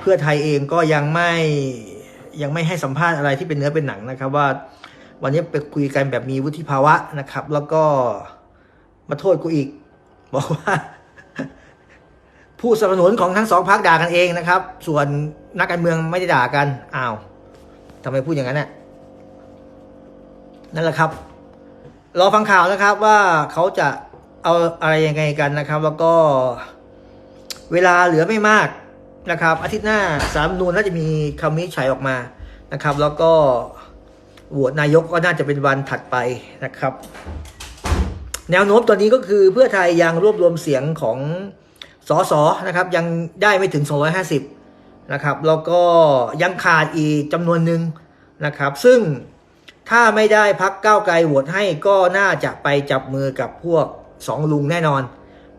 เพื่อไทยเองก็ยังไม่ยังไม่ให้สัมภาษณ์อะไรที่เป็นเนื้อเป็นหนังนะครับ ว่าวันนี้ไปคุยกันแบบมีวุฒิภาวะนะครับ แล้วก็มาโทษกูอีก บอกว่า ผู้สนับสนุนของทั้งสองพรรคด่ากันเองนะครับ ส่วนนักการเมืองไม่ได้ด่ากันอ้าวทำไมพูดอย่างนั้นน่ะนั่นแหละครับรอฟังข่าวนะครับว่าเขาจะเอาอะไรยังไงกันนะครับ แล้วก็เวลาเหลือไม่มาก นะครับ อาทิตย์หน้าสามนูนน่าจะมีคำวินิจฉัยออกมานะครับ แล้วก็โหวตนายกก็น่าจะเป็นวันถัดไปนะครับ แนวโน้มตอนนี้ก็คือเพื่อไทยยังรวบรวมเสียงของสสนะครับ ยังได้ไม่ถึง 250 นะครับ แล้วก็ยังขาดอีกจำนวนหนึ่งนะครับ ซึ่งถ้าไม่ได้พักก้าวไกลโหวตให้ก็น่าจะไปจับมือกับพวกสองลุงแน่นอน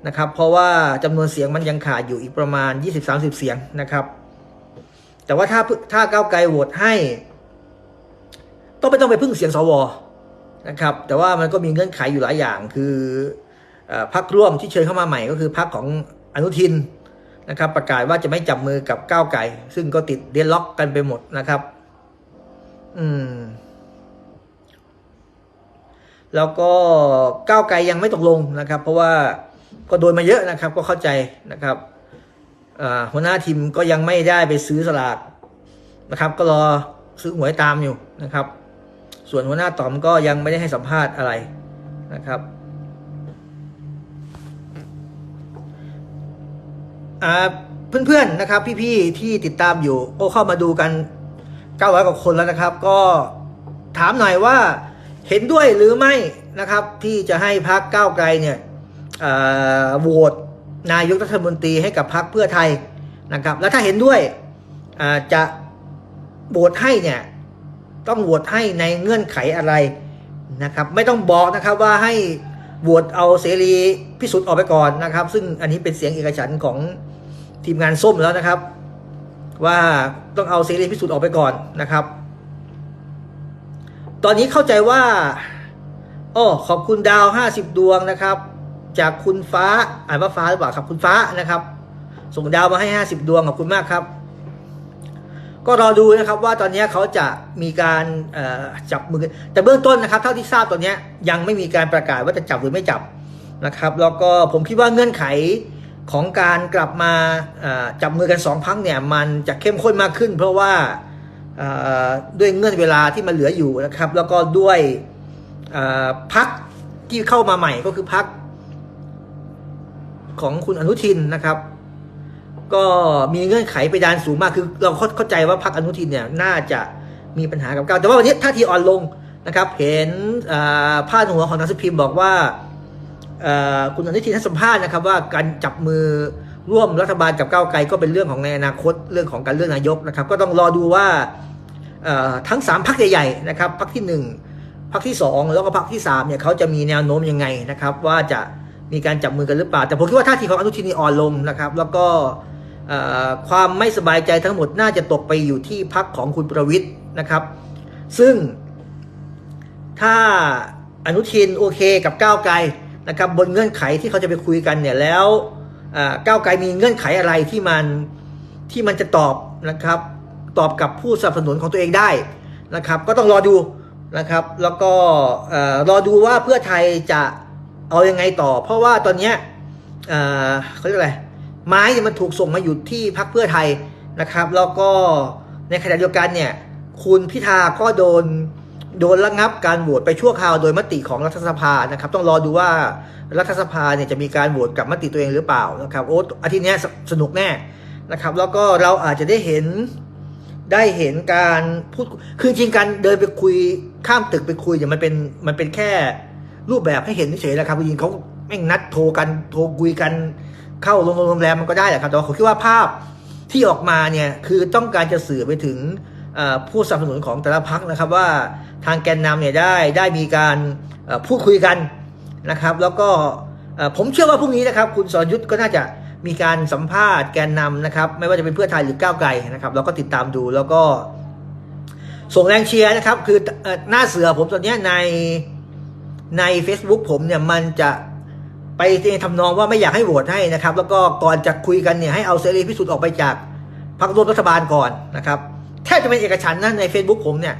นะครับ เพราะว่าจำนวนเสียงมันยังขาดอยู่อีกประมาณ 20-30 เสียงนะครับ แต่ว่าถ้าถ้าก้าวไกลโหวตให้ ต้องไม่ต้องไปพึ่งเสียงสวนะครับ แต่ว่ามันก็มีเงื่อนไขอยู่หลายอย่าง คืออพักร่วมที่เชิญเข้ามาใหม่ก็คือพักของอนุทินนะครับ ประกาศว่าจะไม่จับมือกับก้าวไก่ซึ่งก็ติดเดนล็อกกันไปหมดนะครับ อืมแล้วก็ก้าวไกลยังไม่ตกลงนะครับ เพราะว่า ก็โดนมาเยอะนะครับ ก็เข้าใจนะครับหัวหน้าทีมก็ยังไม่ได้ไปซื้อสลากนะครับ ก็รอซื้อหวยตามอยู่นะครับ ส่วนหัวหน้าต๋อมก็ยังไม่ได้ให้สัมภาษณ์อะไรนะครับเพื่อนๆนะครับ พี่ๆที่ติดตามอยู่ก็เข้ามาดูกัน900กว่าคนแล้วนะครับ ก็ถามหน่อยว่าเห็นด้วยหรือไม่นะครับ ที่จะให้พักก้าวไกลเนี่ย โหวตนายกรัฐมนตรีให้กับพักเพื่อไทยนะครับ แล้วถ้าเห็นด้วยจะโหวตให้เนี่ยต้องโหวตให้ในเงื่อนไขอะไรนะครับ ไม่ต้องบอกนะครับว่าให้โหวตเอาเสรีพิสุทธิ์ออกไปก่อนนะครับ ซึ่งอันนี้เป็นเสียงเอกฉันของทีมงานส้มแล้วนะครับ ว่าต้องเอาเสรีพิสุทธิ์ออกไปก่อนนะครับ ตอนนี้เข้าใจว่าโอ้ขอบคุณดาว 50 ดวงนะครับ จากคุณฟ้าอ่านว่าฟ้าหรือเปล่าครับคุณฟ้านะครับ ส่งดาวมาให้ 50 ดวงขอบคุณมากครับ ก็รอดูนะครับว่าตอนนี้เขาจะมีการจับมือ แต่เบื้องต้นนะครับ เท่าที่ทราบตอนนี้ยังไม่มีการประกาศว่าจะจับหรือไม่จับนะครับ แล้วก็ผมคิดว่าเงื่อนไขของการกลับมาจับมือกันสองพักเนี่ยมันจะเข้มข้นมากขึ้น เพราะว่าด้วยเงื่อนเวลาที่มันเหลืออยู่นะครับ แล้วก็ด้วยพักที่เข้ามาใหม่ก็คือพัก ของคุณอนุทินนะครับ ก็มีเงื่อนไขไปดานสูงมากคือเราเข้าใจว่าพรรคอนุทินเนี่ยน่าจะมีปัญหากับก้าวแต่ว่าวันนี้ท่าทีอ่อนลงนะครับ เห็นอ่าพาดหัวของนังสือพิมพ์บอกว่าคุณอนุทินให้สัมภาษณ์นะครับ ว่าการจับมือร่วมรัฐบาลกับก้าวไกลก็เป็นเรื่องของในอนาคตเรื่องของการเลือกนายกนะครับ ก็ต้องรอดูว่าทั้งสามพรรคใหญ่ๆนะครับพรรคที่หนึ่งพรรคที่สองแล้วก็พรรคที่สามเนี่ยเขาจะมีแนวโน้มยังไงนะครับ ว่าจะ มีการจับมือกันหรือเปล่า แต่ผมคิดว่าท่าทีของอนุทินีอ่อนลงนะครับ แล้วก็ความไม่สบายใจทั้งหมดน่าจะตกไปอยู่ที่พักของคุณประวิทย์นะครับ ซึ่งถ้าอนุทินโอเคกับก้าวไกลนะครับบนเงื่อนไขที่เขาจะไปคุยกันเนี่ยแล้วก้าวไกลมีเงื่อนไขอะไรที่มันที่มันจะตอบนะครับตอบกับผู้สนับสนุนของตัวเองได้นะครับ ก็ต้องรอดูนะครับ แล้วก็รอดูว่าเพื่อไทยจะ เอายังไงต่อ เพราะว่าตอนเนี้ยเขาเรียกอะไรไม้เนี่ยมันถูกส่งมาอยู่ที่พักเพื่อไทยนะครับ แล้วก็ในขณะเดียวกันเนี่ยคุณพิธาก็โดนโดนระงับการโหวตไปชั่วคราวโดยมติของรัฐสภานะครับ ต้องรอดูว่ารัฐสภาเนี่ยจะมีการโหวตกับมติตัวเองหรือเปล่านะครับโอ้อาทิตย์นี้สนุกแน่นะครับ แล้วก็เราอาจจะได้เห็นได้เห็นการพูดคือจริงการเดินไปคุยข้ามตึกไปคุยเนี่ยมันเป็นมันเป็นแค่ รูปแบบให้เห็นเฉยๆนะครับจริงเขาแม่งนัดโทรกันโทรคุยกันเข้าโรงแรมมันก็ได้แหละครับแต่ว่าผมคิดว่าภาพที่ออกมาเนี่ยคือต้องการจะสื่อไปถึงผู้สนับสนุนของแต่ละพักนะครับว่าทางแกนนำเนี่ยได้ได้มีการพูดคุยกันนะครับ แล้วก็ผมเชื่อว่าพรุ่งนี้นะครับ คุณสรยุทธ์ก็น่าจะมีการสัมภาษณ์แกนนำนะครับ ไม่ว่าจะเป็นเพื่อไทยหรือก้าวไกลนะครับเราก็ติดตามดูแล้วก็ส่งแรงเชียร์นะครับ คือเอ่อหน้าเสือผมตอนเนี้ยใน ใน Facebook ผมเนี่ยมันจะไปในทำนองว่าไม่อยากให้โหวตให้นะครับ แล้วก็ก่อนจะคุยกันเนี่ยให้เอาเสรีพิสุทธิ์ออกไปจากพักร่วมรัฐบาลก่อนนะครับแทบจะเป็นเอกฉันนะใน Facebook ผมเนี่ย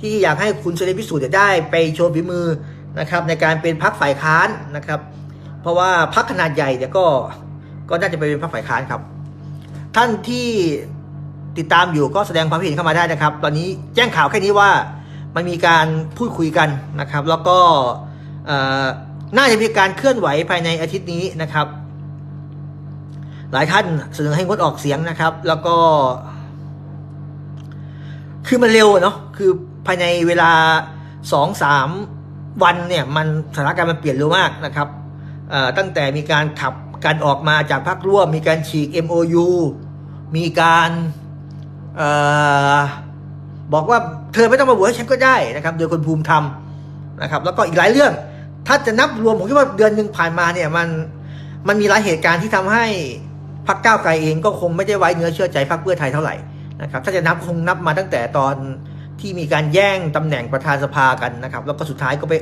ที่อยากให้คุณเสรีพิสูจน์เนี่ยได้ไปโชว์ฝีมือนะครับในการเป็นพักฝ่ายค้านนะครับ เพราะว่าพักขนาดใหญ่เนี่ยก็ก็น่าจะไปเป็นพักฝ่ายค้านครับ ท่านที่ติดตามอยู่ก็แสดงความเห็นเข้ามาได้นะครับ ตอนนี้แจ้งข่าวแค่นี้ว่ามันมีการพูดคุยกันนะครับ แล้วก็ น่าจะมีการเคลื่อนไหวภายในอาทิตย์นี้นะครับ หลายท่านเสนอให้งดออกเสียงนะครับ แล้วก็ คือมันเร็วเนาะคือภายในเวลาสองสามวันเนี่ยมันสถานการณ์มันเปลี่ยนเร็วมากนะครับตั้งแต่มีการขับการออกมาจากพรรคร่วม มีการฉีก MOU มีการออบอกว่าเธอไม่ต้องมาโหวตให้ฉันก็ได้นะครับ โดยคนภูมิธรรมนะครับ แล้วก็อีกหลายเรื่อง ถ้าจะนับรวมผมคิดว่าเดือนหนึ่งผ่านมาเนี่ยมันมันมีหลายเหตุการณ์ที่ทำให้พรรคก้าวไกลเองก็คงไม่ได้ไว้เนื้อเชื่อใจพรรคเพื่อไทยเท่าไหร่นะครับถ้าจะนับคงนับมาตั้งแต่ตอนที่มีการแย่งตำแหน่งประธานสภากันนะครับ แล้วก็สุดท้ายก็ไป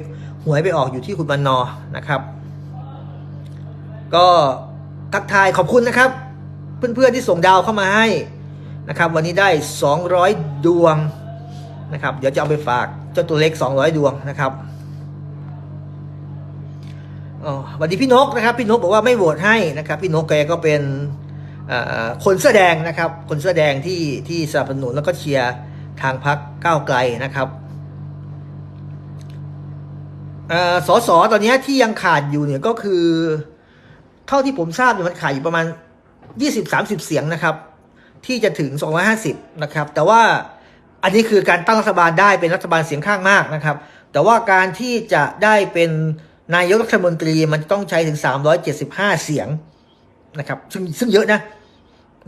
หวยไปออกอยู่ที่คุณบรรณอนะครับ ก็ทักทายขอบคุณนะครับ เพื่อนๆที่ส่งดาวเข้ามาให้นะครับ วันนี้ได้ 200 ดวงนะครับ เดี๋ยวจะเอาไปฝากเจ้าตัวเล็ก 200 ดวงนะครับ วัสดีพี่นกนะครับพี่นกบอกว่าไม่โหวตให้นะครับ พี่นกแกก็เป็นคนเสื้อแดงนะครับ คนเสื้อแดงที่ที่สนับสนุนแล้วก็เชียร์ทางพรรคก้าวไกลนะครับอ่อสสตอนนี้ที่ยังขาดอยู่เนี่ยก็คือ เท่าที่ผมทราบเนี่ยมันขาดอยู่ประมาณ 20-30 เสียงนะครับ ที่จะถึง 250 นะครับ แต่ว่าอันนี้คือการตั้งรัฐบาลได้เป็นรัฐบาลเสียงข้างมากนะครับ แต่ว่าการที่จะได้เป็น นายกรัฐมนตรีมันต้องใช้ถึง 375 เสียงนะครับ ซึ่งซึ่งเยอะนะ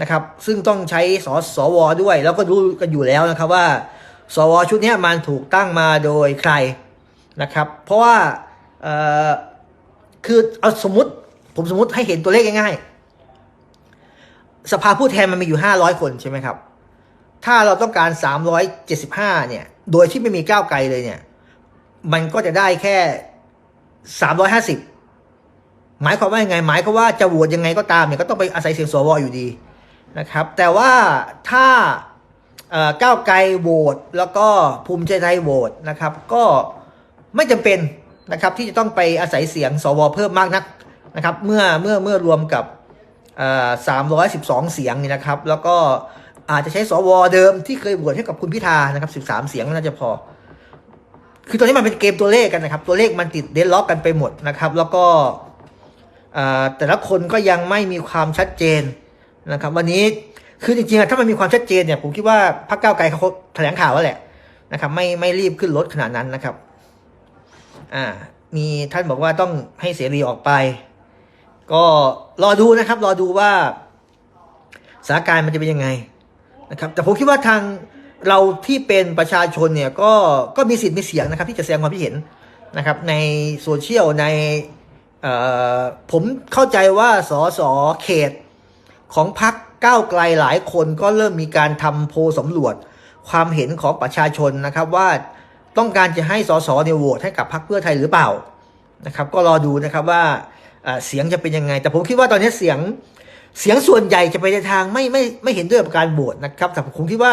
นะครับ ซึ่งต้องใช้สสวด้วย แล้วก็รู้กันอยู่แล้วนะครับว่า สวชุดนี้มันถูกตั้งมาโดยใครนะครับ เพราะว่าเออคือเอาสมมติผมสมมติให้เห็นตัวเลขง่ายๆ สภาผู้แทนมันมีอยู่ห้าร้อยคนใช่ไหมครับ ถ้าเราต้องการสามร้อยเจ็ดสิบห้าเนี่ย โดยที่ไม่มีก้าวไกลเลยเนี่ย มันก็จะได้แค่ สามร้อยห้าสิบหมายความว่ายังไง หมายความว่าจะโหวตยังไงก็ตามเนี่ยก็ต้องไปอาศัยเสียงสวอยู่ดีนะครับ แต่ว่าถ้าเก้าวไกลโหวตแล้วก็ภูมิใจไทยโหวตนะครับ ก็ไม่จำเป็นนะครับที่จะต้องไปอาศัยเสียงสวเพิ่มมากนักนะครับ เมื่อเมื่อเมื่อรวมกับสามร้อยสิบสองเสียงนี่นะครับ แล้วก็อาจจะใช้สวเดิมที่เคยโหวตให้กับคุณพิธานะครับสิบสามเสียงน่าจะพอ คือตอนนี้มันเป็นเกมตัวเลขกันนะครับ ตัวเลขมันติดเดนล็อกกันไปหมดนะครับ แล้วก็แต่ละคนก็ยังไม่มีความชัดเจนนะครับ วันนี้คือจริงๆถ้ามันมีความชัดเจนเนี่ยผมคิดว่าพรรคก้าวไกลเขาแถลงข่าวแล้วแหละนะครับ ไม่ไม่รีบขึ้นรถขนาดนั้นนะครับ อ่า มีท่านบอกว่าต้องให้เสรีออกไป ก็รอดูนะครับ รอดูว่าสถานการณ์มันจะเป็นยังไงนะครับ แต่ผมคิดว่าทาง เราที่เป็นประชาชนเนี่ยก็ก็มีสิทธิ์มีเสียงนะครับ ที่จะแสดงความคิดเห็นนะครับในโซเชียลในผมเข้าใจว่าสสเขตของพรรคก้าวไกลหลายคนก็เริ่มมีการทำโพลสำรวจความเห็นของประชาชนนะครับว่าต้องการจะให้สสเนี่ยโหวตให้กับพรรคเพื่อไทยหรือเปล่านะครับก็รอดูนะครับว่าเสียงจะเป็นยังไง แต่ผมคิดว่าตอนนี้เสียงเสียงส่วนใหญ่จะไปในทางไม่ไม่ไม่เห็นด้วยกับการโหวตนะครับแต่ผมคิดว่า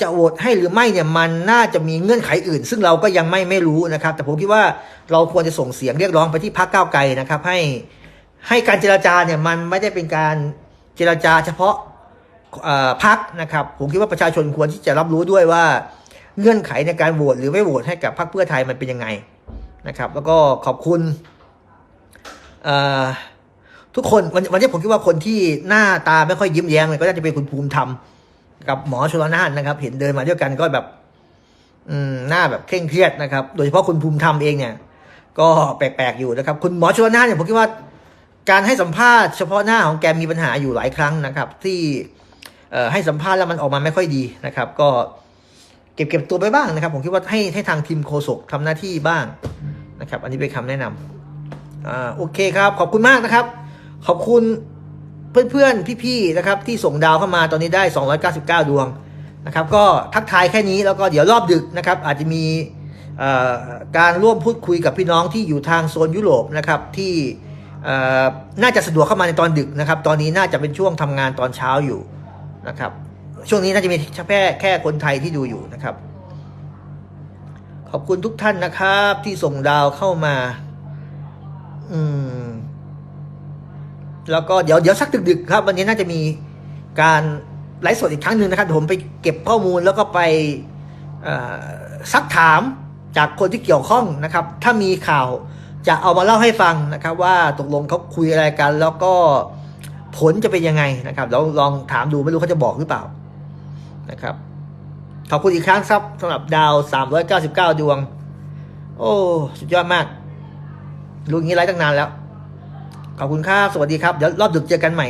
จะโหวตให้หรือไม่เนี่ยมันน่าจะมีเงื่อนไขอื่น ซึ่งเราก็ยังไม่ไม่รู้นะครับ แต่ผมคิดว่าเราควรจะส่งเสียงเรียกร้องไปที่พรรคก้าวไกลนะครับ ให้ให้การเจรจาเนี่ยมันไม่ได้เป็นการเจรจาเฉพาะพรรคนะครับ ผมคิดว่าประชาชนควรที่จะรับรู้ด้วยว่าเงื่อนไขในการโหวตหรือไม่โหวตให้กับพรรคเพื่อไทยมันเป็นยังไงนะครับ แล้วก็ขอบคุณทุกคนวันวันนี้ผมคิดว่าคนที่หน้าตาไม่ค่อยยิ้มแย้มเลยก็น่าจะเป็นคุณภูมิธรรม กับหมอชลนานนะครับ เห็นเดินมาด้วยกันก็แบบ อืมหน้าแบบเคร่งเครียดนะครับ โดยเฉพาะคุณภูมิธรรมเองเนี่ย ก็แปลกๆอยู่นะครับ คุณหมอชลนานเนี่ยผมคิดว่า การให้สัมภาษณ์เฉพาะหน้าของแกมีปัญหาอยู่หลายครั้งนะครับ ที่เอ่อให้สัมภาษณ์แล้วมันออกมาไม่ค่อยดีนะครับ ก็เก็บเก็บตัวไปบ้างนะครับ ผมคิดว่าให้ให้ทางทีมโคศกทำหน้าที่บ้างนะครับ อันนี้เป็นคำแนะนำอ่าโอเคครับ ขอบคุณมากนะครับ ขอบคุณ เพื่อนๆ พี่ๆ นะครับที่ส่งดาวเข้ามาตอนนี้ได้ 299 ดวงนะครับ ก็ทักทายแค่นี้แล้วก็เดี๋ยวรอบดึกนะครับ อาจจะมีการร่วมพูดคุยกับพี่น้องที่อยู่ทางโซนยุโรปนะครับที่น่าจะสะดวกเข้ามาในตอนดึกนะครับ ตอนนี้น่าจะเป็นช่วงทำงานตอนเช้าอยู่นะครับ ช่วงนี้น่าจะมีแค่แค่คนไทยที่ดูอยู่นะครับ ขอบคุณทุกท่านนะครับที่ส่งดาวเข้ามา อืม แล้วก็เดี๋ยวเดี๋ยวสักดึกๆครับวันนี้น่าจะมีการไลฟ์สดอีกครั้งหนึ่งนะครับผมไปเก็บข้อมูลแล้วก็ไปซักถามจากคนที่เกี่ยวข้องนะครับ ถ้ามีข่าวจะเอามาเล่าให้ฟังนะครับ ว่าตกลงเขาคุยอะไรกัน แล้วก็ผลจะเป็นยังไงนะครับเราลองถามดูไม่รู้เขาจะบอกหรือเปล่านะครับขอบคุณอีกครั้งครับสำหรับดาว 399 ดวง โอ้ สุดยอดมากรู้อย่างนี้ไลฟ์ตั้งนานแล้ว ขอบคุณครับ สวัสดีครับ เดี๋ยวรอบดึกเจอกันใหม่